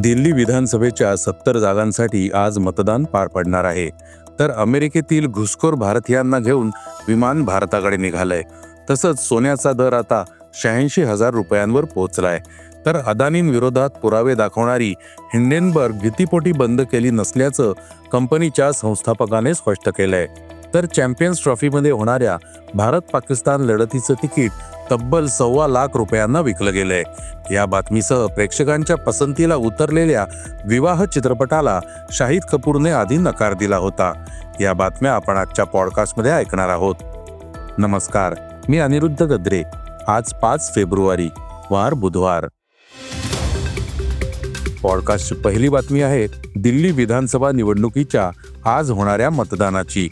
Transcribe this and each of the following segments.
दिल्ली विधानसभेच्या सत्तर जागांसाठी आज मतदान पार पडणार आहे. तर अमेरिकेतील घुसखोर भारतीयांना घेऊन विमान भारताकडे निघालंय. तसंच सोन्याचा दर आता शहाऐंशी हजार रुपयांवर पोहोचलाय. तर अदानींविरोधात पुरावे दाखवणारी हिंडेनबर्ग भीतीपोटी बंद केली नसल्याचं कंपनीच्या संस्थापकाने स्पष्ट केलंय. तर चॅम्पियन्स ट्रॉफीमध्ये होणाऱ्या भारत पाकिस्तान लढतीचं तिकीट तब्बल सव्वा लाख रुपयांना विकलं गेलंय. या बातमीसह प्रेक्षकांच्या पसंतीला उतरलेल्या विवाह चित्रपटाला शाहिद कपूरने आधी नकार दिला होता. या बातम्या आपण आजच्या पॉडकास्टमध्ये ऐकणार आहोत. नमस्कार मी अनिरुद्ध गद्रे. आज पाच फेब्रुवारी वार बुधवार. पॉडकास्टची पहिली बातमी आहे दिल्ली विधानसभा निवडणुकीच्या आज होणाऱ्या मतदानाची.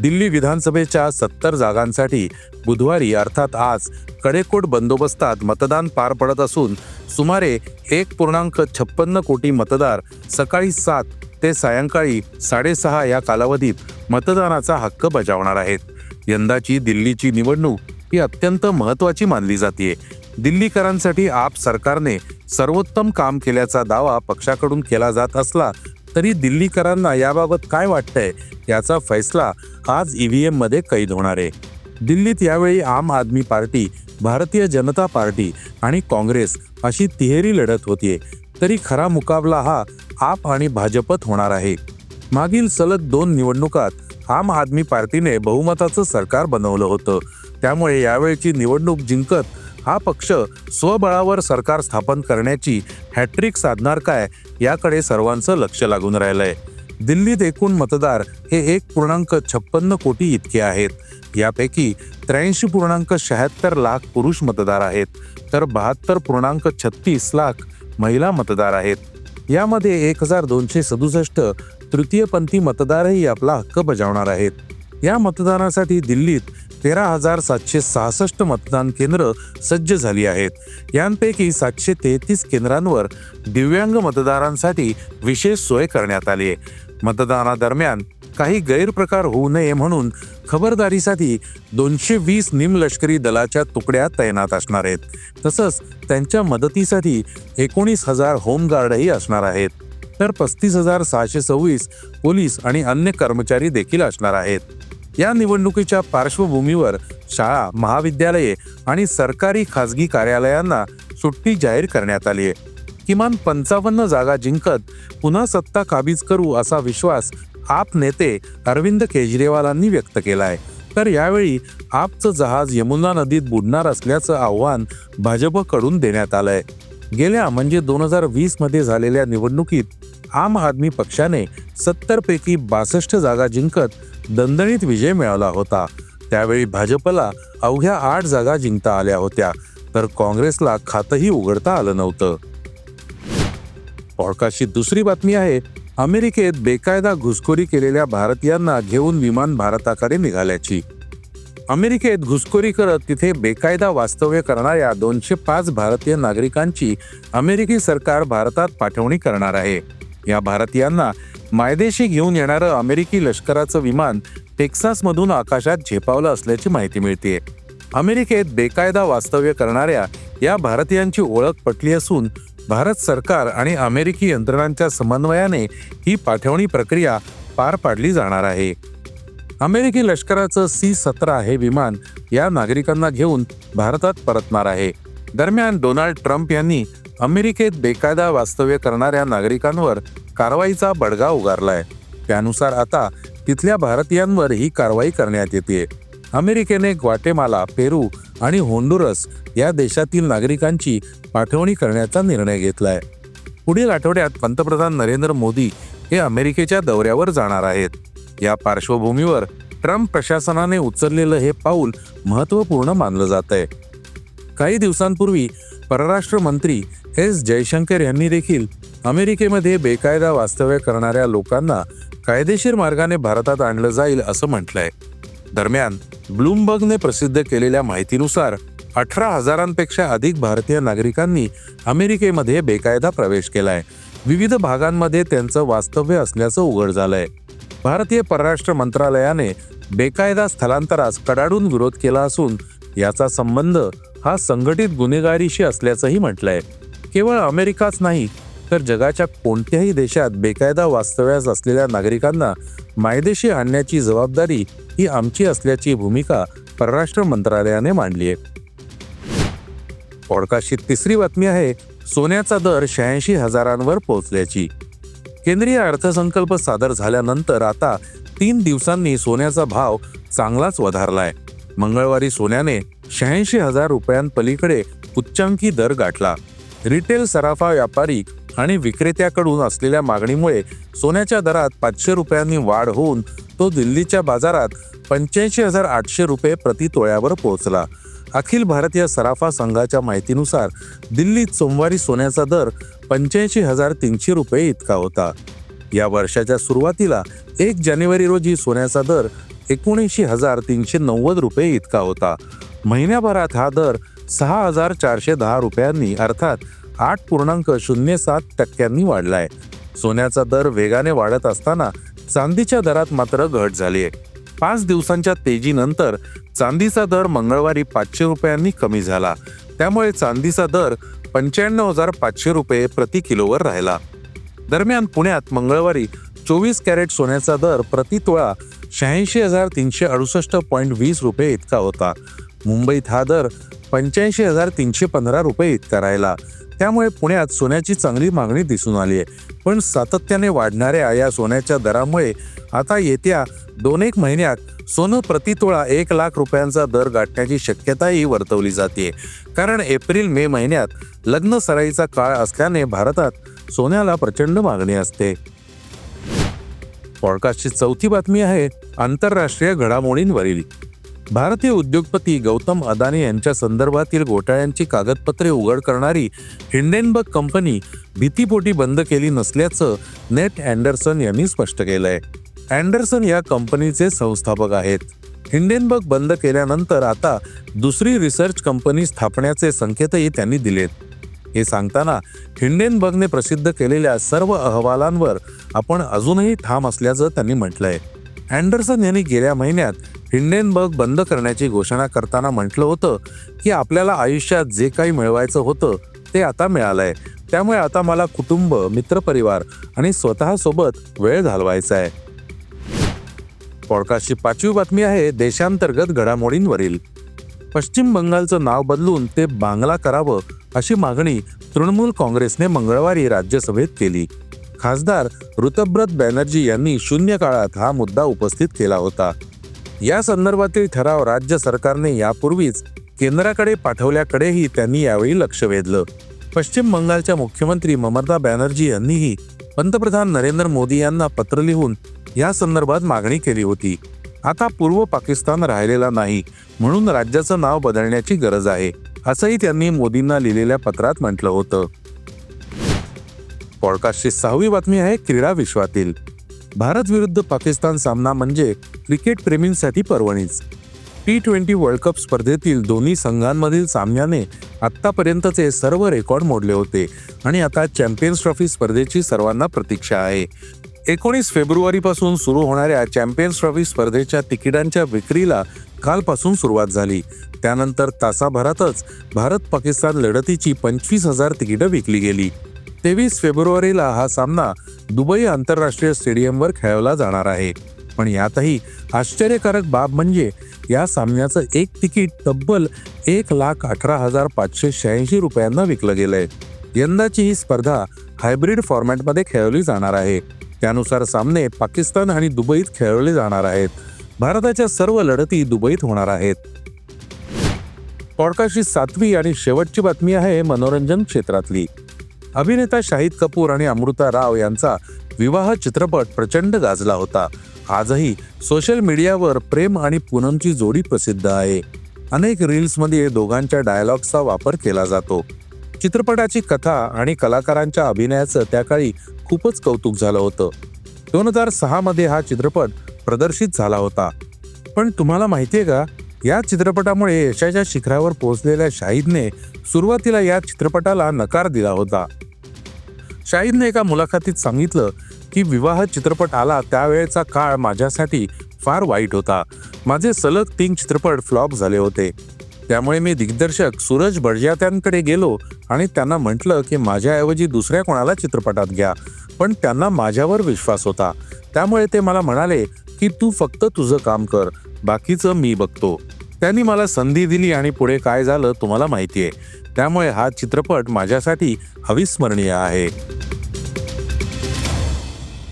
दिल्ली विधानसभेच्या सत्तर जागांसाठी बुधवारी अर्थात आज कडेकोट बंदोबस्तात मतदान पार पडत असून सुमारे एक पूर्णांक छप्पन्न कोटी मतदार सकाळी सात ते सायंकाळी साडेसहा या कालावधीत मतदानाचा हक्क बजावणार आहेत. यंदाची दिल्लीची निवडणूक ही अत्यंत महत्त्वाची मानली जाते दिल्लीकरांसाठी आप सरकारने सर्वोत्तम काम केल्याचा दावा पक्षाकडून केला जात असला तरी दिल्लीकरांना याबाबत काय वाटतंय याचा फैसला आज ईव्हीएममध्ये कैद होणार आहे. दिल्लीत यावेळी आम आदमी पार्टी भारतीय जनता पार्टी आणि काँग्रेस अशी तिहेरी लढत होतीये. तरी खरा मुकाबला हा आप आणि भाजपत होणार आहे. मागील सलग दोन निवडणुकात आम आदमी पार्टीने बहुमताचं सरकार बनवलं होतं. त्यामुळे यावेळची निवडणूक जिंकत हा पक्ष स्वबळावर सरकार स्थापन करण्याची हॅट्रिक साधणार काय याकडे सर्वांचं लक्ष लागून राहिलंय. दिल्लीत एकूण मतदार हे एक पूर्णांक छप्पन्न कोटी इतके आहेत. यापैकी त्र्याऐंशी पूर्णांक शहात्तर लाख पुरुष मतदार आहेत तर बहात्तर पूर्णांक छत्तीस लाख महिला मतदार आहेत. यामध्ये एक हजार दोनशे सदुसष्ट तृतीयपंथी मतदारही आपला हक्क बजावणार आहेत. या मतदानासाठी दिल्लीत तेरा हजार सातशे सहासष्ट मतदान केंद्र सज्ज झाली आहेत. यांपैकी सातशे तेहतीस केंद्रांवर दिव्यांग मतदारांसाठी विशेष सोय करण्यात आली आहे. मतदानादरम्यान काही गैरप्रकार होऊ नये म्हणून खबरदारीसाठी दोनशे वीस निमलष्करी दलाच्या तुकड्या तैनात असणार आहेत. तसंच त्यांच्या मदतीसाठी एकोणीस हजार होमगार्डही असणार आहेत. तर पस्तीस हजार सहाशे सव्वीस पोलीस आणि अन्य कर्मचारी देखील असणार आहेत. या निवडणुकीच्या पार्श्वभूमीवर शाळा महाविद्यालये आणि सरकारी खाजगी कार्यालयांना सुट्टी जाहीर करण्यात आली आहे. किमान पंचावन्न जागा जिंकत पुन्हा सत्ता काबीज करू असा विश्वास आप नेते अरविंद केजरीवालांनी व्यक्त केला आहे तर यावेळी आपचं जहाज यमुना नदीत बुडणार असल्याचं आव्हान भाजपकडून देण्यात आलंय. गेल्या म्हणजे दोन हजार वीसमध्ये झालेल्या निवडणुकीत आम आदमी पक्षाने सत्तर पैकी बासष्ट जागा जिंकत दणदणीत विजय मिळवला होता. त्यावेळी भाजपला अवघ्या आठ जागा जिंकता आल्या होत्या तर काँग्रेसला खातंही उघडता आलं नव्हतं. पॉडकास्टची दुसरी बातमी आहे अमेरिकेत बेकायदा घुसखोरी केलेल्या भारतीयांना घेऊन विमान भारताकडे निघाल्याची. अमेरिकेत घुसखोरी करत तिथे बेकायदा वास्तव्य करणाऱ्या दोनशे पाच भारतीय नागरिकांची अमेरिकी सरकार भारतात पाठवणी करणार आहे. या भारतीयांना मायदेशी घेऊन येणारं अमेरिकी लष्कराचं विमान टेक्सासमधून आकाशात झेपावलं असल्याची माहिती मिळते अमेरिकेत बेकायदा वास्तव्य करणाऱ्या या भारतीयांची ओळख पटली असून भारत सरकार आणि अमेरिकी यंत्रणांच्या समन्वयाने ही पाठवणी प्रक्रिया पार पाडली जाणार आहे. अमेरिकी लष्कराचं सी सतरा हे विमान या नागरिकांना घेऊन भारतात परतणार आहे. दरम्यान डोनाल्ड ट्रम्प यांनी अमेरिकेत बेकायदा वास्तव्य करणाऱ्या नागरिकांवर कारवाईचा बडगा उगारलाय. त्यानुसार आता तिथल्या भारतीयांवर ही कारवाई करण्यात येते अमेरिकेने ग्वाटेमाला पेरू आणि होंडुरस या देशातील नागरिकांची पाठवणी करण्याचा निर्णय घेतलाय. पुढील आठवड्यात पंतप्रधान नरेंद्र मोदी हे अमेरिकेच्या दौऱ्यावर जाणार आहेत. या पार्श्वभूमीवर ट्रम्प प्रशासनाने उचललेलं हे पाऊल महत्त्वपूर्ण मानलं जात आहे काही दिवसांपूर्वी परराष्ट्र मंत्री एस जयशंकर यांनी देखील अमेरिकेमध्ये बेकायदा वास्तव्य करणाऱ्या लोकांना कायदेशीर मार्गाने भारतात आणलं जाईल असं म्हटलंय. दरम्यान ब्लूमबर्गने प्रसिद्ध केलेल्या माहितीनुसार अठरा हजारांपेक्षा अधिक भारतीय नागरिकांनी अमेरिकेमध्ये बेकायदा प्रवेश केलाय. विविध भागांमध्ये त्यांचं वास्तव्य असल्याचं उघड झालंय. भारतीय परराष्ट्र मंत्रालयाने बेकायदा स्थलांतरास कडाडून विरोध केला असून याचा संबंध हा संघटित गुन्हेगारीशी असल्याचंही म्हटलंय. केवळ अमेरिकाच नाही तर जगाच्या कोणत्याही देशात बेकायदा वास्तव्यास असलेल्या नागरिकांना मायदेशी आणण्याची जबाबदारी ही आमची असल्याची भूमिका परराष्ट्र मंत्रालयाने मांडली आहे. पॉडकास्टची तिसरी बातमी आहे सोन्याचा दर शहाऐंशी हजारांवर पोहोचल्याची. केंद्रीय अर्थसंकल्प सादर झाल्यानंतर आता तीन दिवसांनी सोन्याचा भाव चांगलाच वधारलाय. मंगळवारी सोन्याने शहाऐंशी हजार रुपयांपलीकडे उच्चांकी दर गाठला. रिटेल सराफा व्यापारी आणि विक्रेत्याकडून असलेल्या मागणीमुळे सोन्याच्या दरात पाचशे रुपयांनी वाढ होऊन तो दिल्लीच्या बाजारात पंच्याऐंशी हजार आठशे रुपये प्रति तोळ्यावर पोहोचला. अखिल भारतीय सराफा संघाच्या माहितीनुसार दिल्लीत सोमवारी सोन्याचा दर पंच्याऐंशी हजार तीनशे रुपये इतका होता. या वर्षाच्या सुरुवातीला एक जानेवारी रोजी सोन्याचा दर एकोणऐंशी हजार तीनशे नव्वद रुपये इतका होता. महिन्याभरात हा दर सहा हजार चारशे दहा रुपयांनी अर्थात आठ पूर्णांक शून्य सात टक्क्यांनी वाढलाय. सोन्याचा दर वेगाने वाढत असताना चांदीच्या दरात मात्र घट झाली आहे पाच दिवसांच्या तेजीनंतर चांदीचा दर मंगळवारी पाचशे रुपयांनी कमी झाला. त्यामुळे चांदीचा दर पंच्याण्णव हजार पाचशे रुपये प्रति किलोवर राहिला. दरम्यान पुण्यात मंगळवारी चोवीस कॅरेट सोन्याचा दर प्रति तोळा शहाऐंशी हजार तीनशे अडुसष्ट पॉईंट वीस रुपये इतका होता. मुंबईत हा दर पंच्याऐंशी हजार तीनशे पंधरा रुपये इतका राहिला. त्यामुळे पुण्यात सोन्याची चांगली मागणी दिसून आली आहे पण सातत्याने वाढणाऱ्या या सोन्याच्या दरामुळे आता येत्या दोन एक महिन्यात सोनं प्रतितोळा एक लाख रुपयांचा दर गाठण्याची शक्यताही वर्तवली जाते कारण एप्रिल मे महिन्यात लग्न सराईचा काळ असल्याने भारतात सोन्याला प्रचंड मागणी असते. पॉडकास्टची चौथी बातमी आहे आंतरराष्ट्रीय घडामोडींवरील. भारतीय उद्योगपती गौतम अदानी यांच्या संदर्भातील घोटाळ्यांची कागदपत्रे उघड करणारी हिंडेनबर्ग कंपनी भीतीपोटी बंद केली नसल्याचं नेट अँडरसन यांनी स्पष्ट केलंय. अँडरसन या कंपनीचे संस्थापक आहेत. हिंडेनबर्ग बंद केल्यानंतर आता दुसरी रिसर्च कंपनी स्थापण्याचे संकेतही त्यांनी दिलेत. हे सांगताना हिंडेनबर्गने प्रसिद्ध केलेल्या सर्व अहवालांवर आपण अजूनही ठाम असल्याचं त्यांनी म्हटलंय. अँडरसन यांनी गेल्या महिन्यात हिंडेनबर्ग बंद करण्याची घोषणा करताना म्हटलं होतं की आपल्याला आयुष्यात जे काही मिळवायचं होतं ते आता मिळालंय. त्यामुळे आता मला कुटुंब मित्रपरिवार आणि स्वतःसोबत वेळ घालवायचा आहे. पॉडकास्टची पाचवी बातमी आहे देशांतर्गत घडामोडींवरील. पश्चिम बंगालचं नाव बदलून ते बांगला करावं अशी मागणी तृणमूल काँग्रेसने मंगळवारी राज्यसभेत केली. खासदार ऋतब्रत बॅनर्जी यांनी शून्य काळात हा मुद्दा उपस्थित केला होता. या संदर्भातील ठराव राज्य सरकारने यापूर्वीच केंद्राकडे पाठवल्याकडेही त्यांनी यावेळी लक्ष वेधलं. पश्चिम बंगालच्या मुख्यमंत्री ममता बॅनर्जी यांनीही पंतप्रधान नरेंद्र मोदी यांना पत्र लिहून या संदर्भात मागणी केली होती. आता पूर्व पाकिस्तान राहिलेला नाही म्हणून राज्याचं नाव बदलण्याची गरज आहे असंही त्यांनी मोदींना लिहिलेल्या पत्रात म्हटलं होतं. पॉडकास्टची सहावी बातमी आहे क्रीडा विश्वातील. भारत विरुद्ध पाकिस्तान सामना म्हणजे क्रिकेट प्रेमींसाठी पर्वणीच. टी ट्वेंटी वर्ल्ड कप स्पर्धेतील दोन्ही संघांमधील सामन्याने आत्तापर्यंतचे सर्व रेकॉर्ड मोडले होते आणि आता चॅम्पियन्स ट्रॉफी स्पर्धेची सर्वांना प्रतीक्षा आहे. एकोणीस फेब्रुवारीपासून सुरू होणाऱ्या चॅम्पियन्स ट्रॉफी स्पर्धेच्या तिकिटांच्या विक्रीला कालपासून सुरुवात झाली. त्यानंतर तासाभरातच भारत पाकिस्तान लढतीची पंचवीस हजार तिकीटं विकली गेली. तेवीस फेब्रुवारीला हा सामना दुबई आंतरराष्ट्रीय स्टेडियमवर खेळवला जाणार आहे. पण यातही आश्चर्यकारक बाब म्हणजे या सामन्याचं एक तिकीट तब्बल एक लाख अठरा हजार पाचशे शहाऐंशी रुपयांना विकलं गेलंय. यंदाची ही स्पर्धा हायब्रिड फॉर्मॅटमध्ये खेळवली जाणार आहे. त्यानुसार सामने पाकिस्तान आणि दुबईत खेळवले जाणार आहेत. भारताच्या सर्व लढती दुबईत होणार आहेत. पॉडकास्टची सातवी आणि शेवटची बातमी आहे मनोरंजन क्षेत्रातली. अभिनेता शाहिद कपूर आणि अमृता राव यांचा विवाह चित्रपट प्रचंड गाजला होता. आजही सोशल मीडियावर प्रेम आणि पूनमची जोडी प्रसिद्ध आहे. अनेक रील्समध्ये दोघांच्या डायलॉग्सचा वापर केला जातो. चित्रपटाची कथा आणि कलाकारांच्या अभिनयाचं त्या काळी खूपच कौतुक झालं होतं. दोन हजार सहामध्ये हा चित्रपट प्रदर्शित झाला होता. पण तुम्हाला माहितीये का? या चित्रपटामुळे यशाच्या शिखरावर पोहोचलेल्या शाहिदने सुरुवातीला या चित्रपटाला नकार दिला होता. शाहिदने एका मुलाखतीत सांगितलं की विवाह चित्रपट आला त्यावेळेचा काळ माझ्यासाठी फार वाईट होता. माझे सलग तीन चित्रपट फ्लॉप झाले होते. त्यामुळे मी दिग्दर्शक सूरज बडजात्यांकडे गेलो आणि त्यांना म्हटलं की माझ्याऐवजी दुसऱ्या कोणाला चित्रपटात घ्या. पण त्यांना माझ्यावर विश्वास होता. त्यामुळे ते मला म्हणाले की तू फक्त तुझं काम कर. बाकीचं मी बघतो. त्यांनी मला संधी दिली आणि पुढे काय झालं तुम्हाला माहिती आहे. त्यामुळे हा चित्रपट माझ्यासाठी अविस्मरणीय आहे.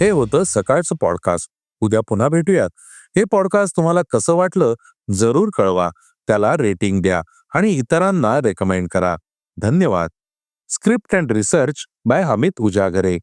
हे होतं सकाळचं पॉडकास्ट उद्या पुन्हा भेटूयात. हे पॉडकास्ट तुम्हाला कसं वाटलं जरूर कळवा. त्याला रेटिंग द्या आणि इतरांना रेकमेंड करा. धन्यवाद. Script and research by Amit Ujagare